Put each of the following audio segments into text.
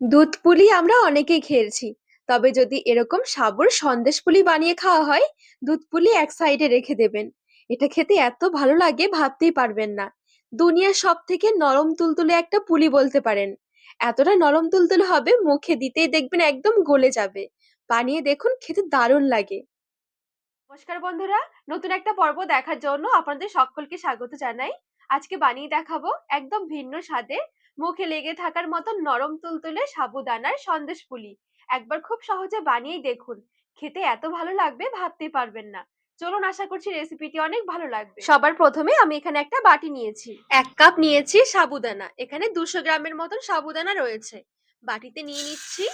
দুধ পুলি আমরা অনেকেই খেয়েছি। তবে যদি এরকম সাবুর সন্দেশ পুলি বানিয়ে খাওয়া হয় দুধ পুলি এক সাইডে রেখে দেবেন। এটা খেতে এত ভালো লাগে ভাবতেই পারবেন না। দুনিয়ার সব থেকে নরম তুলতুলে একটা পুলি বলতে পারেন। এতটা নরম তুলতুলে হবে মুখে দিতেই দেখবেন একদম গলে যাবে। বানিয়ে দেখুন, খেতে দারুণ লাগে। নমস্কার বন্ধুরা, নতুন একটা পর্ব দেখার জন্য আপনাদের সকলকে স্বাগত জানাই। আজকে বানিয়ে দেখাবো একদম ভিন্ন স্বাদের মুখে লেগে থাকার মতো নরম তুলতুলে সাবুদানার সন্দেশ পুলি। একবার খুব সহজে বানিয়েই দেখুন। খেতে এত ভালো লাগবে ভাবতে পারবেন না। চলুন, আশা করছি রেসিপিটি অনেক ভালো লাগবে। সবার প্রথমে আমি এখানে একটা বাটি নিয়েছি। এক কাপ নিয়েছি সাবুদানা। এখানে দুশো গ্রামের মতন সাবুদানা রয়েছে। বাটিতে নিয়ে নিচ্ছি।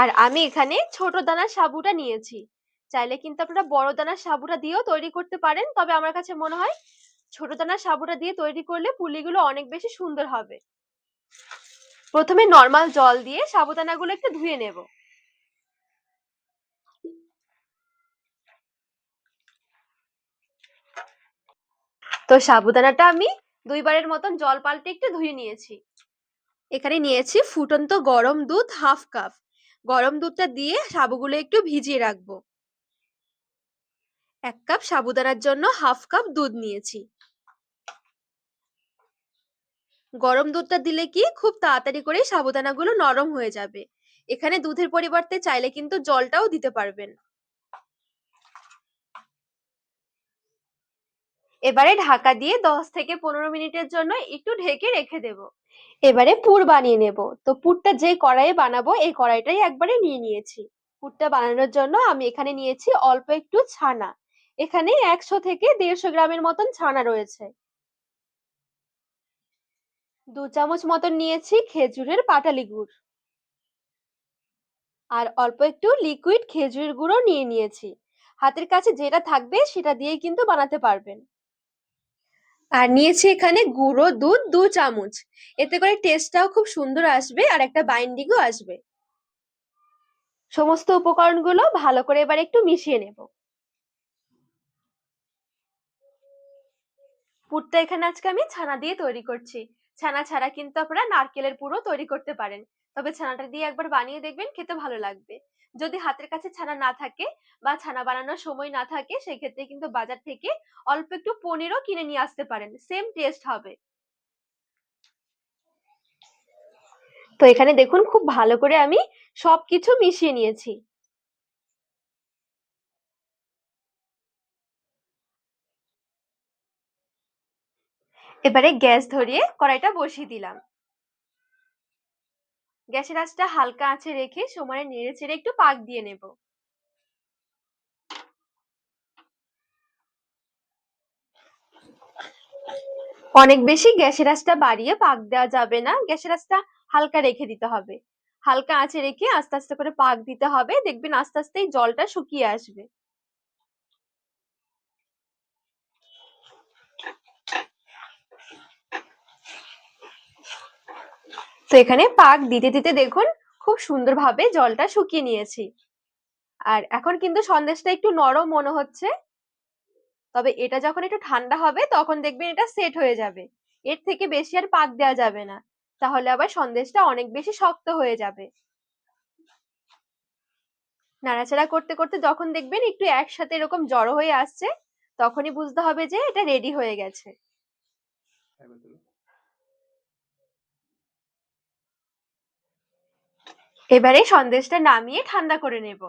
আর আমি এখানে ছোট দানার সাবুটা নিয়েছি। চাইলে কিন্তু আপনারা বড় দানার সাবুটা দিয়েও তৈরি করতে পারেন, তবে আমার কাছে মনে হয় ছোট দানার সাবুটা দিয়ে তৈরি করলে পুলিগুলো অনেক বেশি সুন্দর হবে। প্রথমে নর্মাল জল দিয়ে সাবুদানাগুলো একটু ধুয়ে নেব। তো সাবুদানাটা আমি দুইবারের মতন জল পাল্টে একটু ধুয়ে নিয়েছি। এখানে নিয়েছি ফুটন্ত গরম দুধ হাফ কাপ। গরম দুধটা দিয়ে সাবুগুলো একটু ভিজিয়ে রাখব। এক কাপ সাবুদানার জন্য হাফ কাপ দুধ নিয়েছি। গরম দুধটা দিলে কি খুব তাড়াতাড়ি করে সাবুদানাগুলো নরম হয়ে যাবে। এখানে দুধের পরিবর্তে চাইলে কিন্তু জলটাও দিতে পারবেন। এবারে ঢাকা দিয়ে দশ থেকে পনেরো মিনিটের জন্য একটু ঢেকে রেখে দেব। এবারে পুর বানিয়ে নেব। তো পুরটা যে কড়াইয়ে বানাবো, এই কড়াইটাই একবারে নিয়ে নিয়েছি। পুরটা বানানোর জন্য আমি এখানে নিয়েছি অল্প একটু ছানা। এখানে একশো থেকে দেড়শো গ্রামের মতন ছানা রয়েছে। দু চামচ মতন নিয়েছি খেজুরের পাটালি গুড়। আর অল্প একটু লিকুইড খেজুরের গুঁড়ো নিয়ে নিয়েছি। হাতের কাছে যেটা থাকবে সেটা দিয়ে কিন্তু বানাতে পারবেন। আর নিয়েছি এখানে গুঁড়ো দুধ দু চামচ। এতে করে টেস্টটাও খুব সুন্দর আসবে আর একটা বাইন্ডিংও আসবে। সমস্ত উপকরণগুলো ভালো করে এবার একটু মিশিয়ে নেব। পুরটা এখানে আজকে আমি ছানা দিয়ে তৈরি করছি। ছানা ছাড়া কিন্তু আপনারা নারকেলের পুরো তৈরি করতে পারেন। তবে ছানাটা দিয়ে একবার বানিয়ে দেখবেন, খেতে ভালো লাগবে। যদি হাতের কাছে ছানা না থাকে বা ছানা বানানোর সময় না থাকে, সেক্ষেত্রে কিন্তু বাজার থেকে অল্প একটু পনিরও কিনে নিয়ে আসতে পারেন। সেম টেস্ট হবে। তো এখানে দেখুন, খুব ভালো করে আমি সবকিছু মিশিয়ে নিয়েছি। এবারে গ্যাস ধরিয়ে কড়াইটা বসিয়ে দিলাম। গ্যাসের আঁচটা হালকা আঁচে রেখে সময় নেড়ে চেড়ে একটু পাক দিয়ে নেব। অনেক বেশি গ্যাসের আঁচটা বাড়িয়ে পাক দেওয়া যাবে না। গ্যাসের আঁচটা হালকা রেখে দিতে হবে। হালকা আঁচে রেখে আস্তে আস্তে করে পাক দিতে হবে। দেখবেন আস্তে আস্তে জলটা শুকিয়ে আসবে। তো এখানে পাক দিতে দিতে দেখুন, খুব সুন্দরভাবে জলটা শুকিয়ে নিয়েছি। আর এখন কিন্তু সন্দেশটা একটু নরম মনে হচ্ছে। তবে এটা যখন একটু ঠান্ডা হবে, তখন দেখবেন এটা সেট হয়ে যাবে। এর থেকে বেশি আর পাক দেওয়া যাবে না। তাহলে আবার সন্দেশটা অনেক বেশি শক্ত হয়ে যাবে। নাড়াচাড়া করতে করতে যখন দেখবেন একটু একসাথে এরকম জড়ো হয়ে আসছে, তখনই বুঝতে হবে যে এটা রেডি হয়ে গেছে। এবারে সন্দেশটা নামিয়ে ঠান্ডা করে নেব।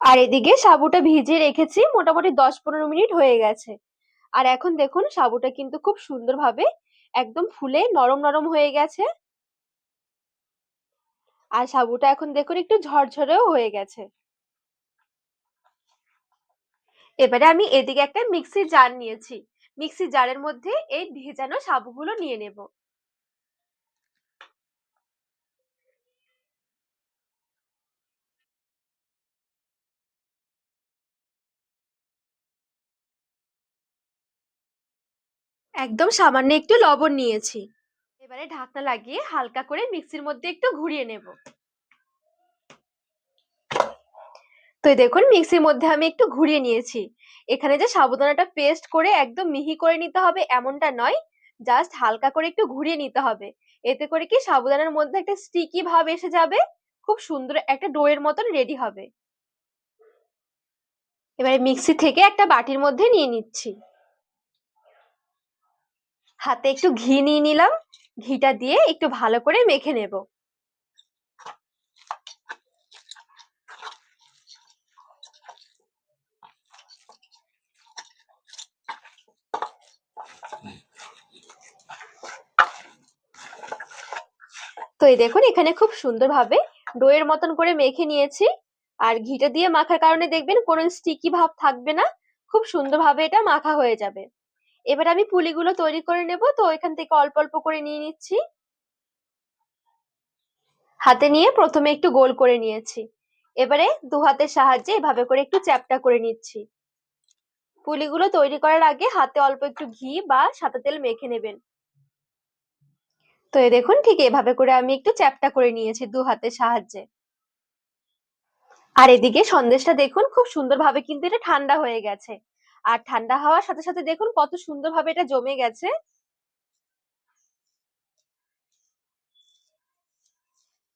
আর এদিকে সাবুটা ভিজিয়ে রেখেছি, মোটামুটি দশ পনেরো মিনিট হয়ে গেছে। আর এখন দেখুন, সাবুটা কিন্তু খুব সুন্দরভাবে একদম ফুলে নরম নরম হয়ে গেছে। আর সাবুটা এখন দেখুন, একটু ঝরঝরেও হয়ে গেছে। এবারে আমি এদিকে একটা মিক্সির জার নিয়েছি। মিক্সির জারের মধ্যে এই ভেজানো সাবুগুলো নিয়ে নেব। একদম সামান্য একটু লবণ নিয়েছি। এবারে ঢাকনা লাগিয়ে হালকা করে মিক্সির মধ্যে একটু ঘুরিয়ে নেব। তো দেখুন, মিক্সির মধ্যে আমি একটু ঘুরিয়ে নিয়েছি। এখানে যে সাবুদানাটা পেস্ট করে একদম মিহি করে নিতে হবে এমনটা নয়, জাস্ট হালকা করে একটু ঘুরিয়ে নিতে হবে। এতে করে কি সাবুদানার মধ্যে একটা স্টিকি ভাব এসে যাবে, খুব সুন্দর একটা ডোয়ের মতন রেডি হবে। এবারে মিক্সি থেকে একটা বাটির মধ্যে নিয়ে নিচ্ছি। হাতে একটু ঘি নিয়ে নিলাম। ঘিটা দিয়ে একটু ভালো করে মেখে নেব। তো এই দেখুন, এখানে খুব সুন্দরভাবে ডোয়ের মতন করে মেখে নিয়েছি। আর ঘিটা দিয়ে মাখার কারণে দেখবেন কোনো স্টিকি ভাব থাকবে না। খুব সুন্দরভাবে এটা মাখা হয়ে যাবে। এবার আমি পুলিগুলো তৈরি করে নেব, তো এখান থেকে অল্প অল্প করে নিয়ে নিচ্ছি। হাতে নিয়ে প্রথমে একটু গোল করে নিয়েছি। এবারে দু হাতের সাহায্যে এভাবে করে একটু চ্যাপটা করে নিচ্ছি। পুলিগুলো তৈরি করার আগে হাতে অল্প একটু ঘি বা সাদা তেল মেখে নেবেন। তো এই দেখুন, ঠিক এভাবে করে আমি একটু চ্যাপটা করে নিয়েছি দু হাতের সাহায্যে। আর এদিকে সন্দেশটা দেখুন, খুব সুন্দরভাবে কিন্তু এটা ঠান্ডা হয়ে গেছে। আর ঠান্ডা হওয়ার সাথে সাথে দেখুন কত সুন্দরভাবে এটা জমে গেছে।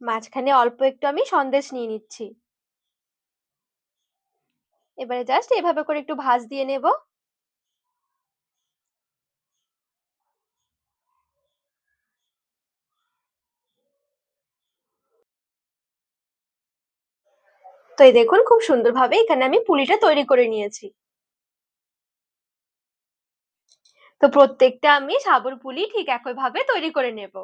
মাঝখানে অল্প একটু আমি সন্দেশ নিয়ে নিচ্ছি। এবারে জাস্ট এভাবে করে একটু ভাজ দিয়ে নেব। তো এই দেখুন খুব সুন্দরভাবে এখানে আমি পুলিটা তৈরি করে নিয়েছি। তো প্রত্যেকটা আমি সাবুর পুলি ঠিক একই ভাবে তৈরি করে নেব।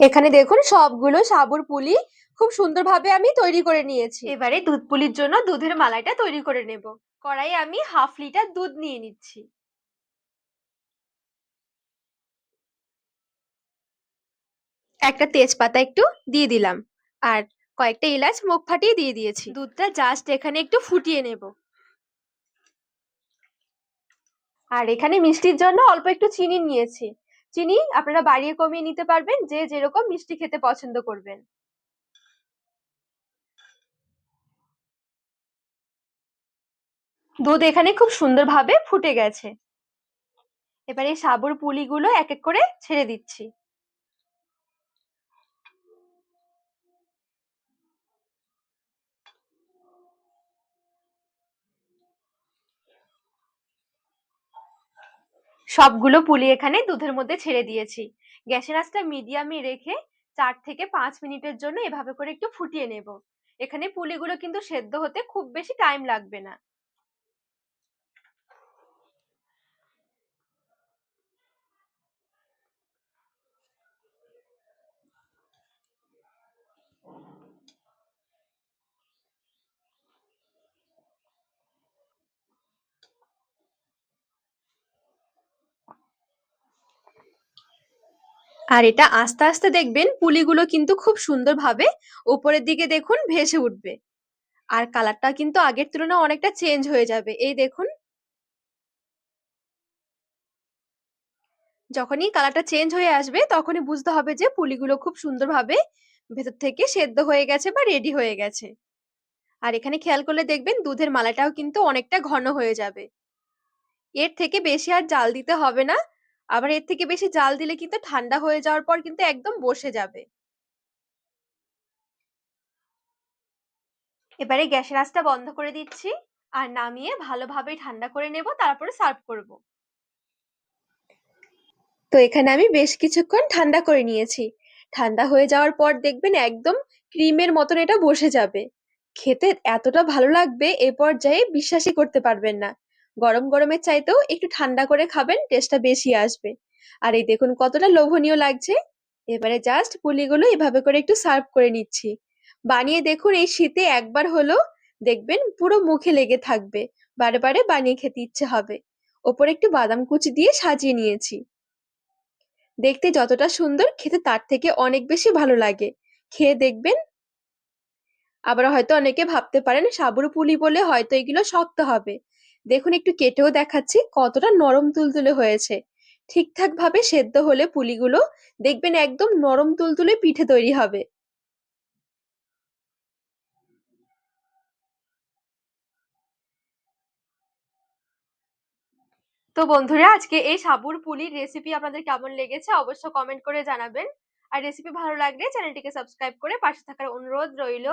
এখানে দেখুন সবগুলো সাবুর পুলি খুব সুন্দরভাবে আমি তৈরি করে নিয়েছি। এবারে দুধ পুলির জন্য দুধের মালাইটা তৈরি করে নেব। কড়াই আমি হাফ লিটার দুধ নিয়ে নিচ্ছি। একটা তেজপাতা একটু দিয়ে দিলাম। আর কয়েকটা এলাচ মুখ ফাটিয়ে দিয়ে দিয়েছি। দুধটা জাস্ট এখানে একটু ফুটিয়ে নেব। আর এখানে মিষ্টির জন্য অল্প একটু চিনি নিয়েছি। চিনি আপনারা বাড়িয়ে কমিয়ে নিতে পারবেন, যে যেরকম মিষ্টি খেতে পছন্দ করবেন। দুধ এখানে খুব সুন্দরভাবে ফুটে গেছে। এবার সাবুর পুলিগুলো এক এক করে ছেড়ে দিচ্ছি। সবগুলো পুলি এখানে দুধের মধ্যে ছেড়ে দিয়েছি। গ্যাসের আঁচটা মিডিয়ামে রেখে চার থেকে পাঁচ মিনিটের জন্য এভাবে করে একটু ফুটিয়ে নেব। এখানে পুলিগুলো কিন্তু সেদ্ধ হতে খুব বেশি টাইম লাগবে না। আর এটা আস্তে আস্তে দেখবেন পুলিগুলো কিন্তু খুব সুন্দরভাবে উপরের দিকে দেখুন ভেসে উঠবে। আর কালারটা কিন্তু আগের তুলনায় অনেকটা চেঞ্জ হয়ে যাবে। এই দেখুন। যখনই কালারটা চেঞ্জ হয়ে আসবে, তখনই বুঝতে হবে যে পুলিগুলো খুব সুন্দরভাবে ভেতর থেকে সেদ্ধ হয়ে গেছে বা রেডি হয়ে গেছে। আর এখানে খেয়াল করলে দেখবেন দুধের মালাটাও কিন্তু অনেকটা ঘন হয়ে যাবে। এর থেকে বেশি আর জাল দিতে হবে না। আবার এর থেকে বেশি জাল দিলে কিন্তু ঠান্ডা হয়ে যাওয়ার পর কিন্তু একদম বসে যাবে। এবারে গ্যাসের আঁচটা বন্ধ করে দিচ্ছি আর নামিয়ে ভালোভাবে ঠান্ডা করে নেব, তারপরে সার্ভ করব। তো এখানে আমি বেশ কিছুক্ষণ ঠান্ডা করে নিয়েছি। ঠান্ডা হয়ে যাওয়ার পর দেখবেন একদম ক্রিমের মতন এটা বসে যাবে। খেতে এতটা ভালো লাগবে এ পর্যায়ে বিশ্বাসই করতে পারবেন না। গরম গরমের চাইতেও একটু ঠান্ডা করে খাবেন টেস্টটা বেশি আসবে। আর এই দেখুন কতটা লোভনীয় লাগছে। এবারে জাস্ট পুলিগুলো এভাবে করে একটু সার্ভ করে নিচ্ছি। বানিয়ে দেখুন এই শীতে একবার হলো দেখবেন পুরো মুখে লেগে থাকবে। বারে বারে বানিয়ে খেতে ইচ্ছে হবে। ওপরে একটু বাদাম কুচি দিয়ে সাজিয়ে নিয়েছি। দেখতে যতটা সুন্দর, খেতে তার থেকে অনেক বেশি ভালো লাগে। খেয়ে দেখবেন। আবার হয়তো অনেকে ভাবতে পারেন সাবুর পুলি বলে হয়তো এগুলো শক্ত হবে। দেখুন, একটু কেটেও দেখাচ্ছি কতটা নরম তুলতুলে হয়েছে। ঠিকঠাক ভাবে সেদ্ধ হলে পুলিগুলো দেখবেন একদম নরম তুলতুলে পিঠে তৈরি হবে। তো বন্ধুরা, আজকে এই সাবুর পুলির রেসিপি আপনাদের কেমন লেগেছে অবশ্য কমেন্ট করে জানাবেন। আর রেসিপি ভালো লাগলে চ্যানেলটিকে সাবস্ক্রাইব করে পাশে থাকার অনুরোধ রইল।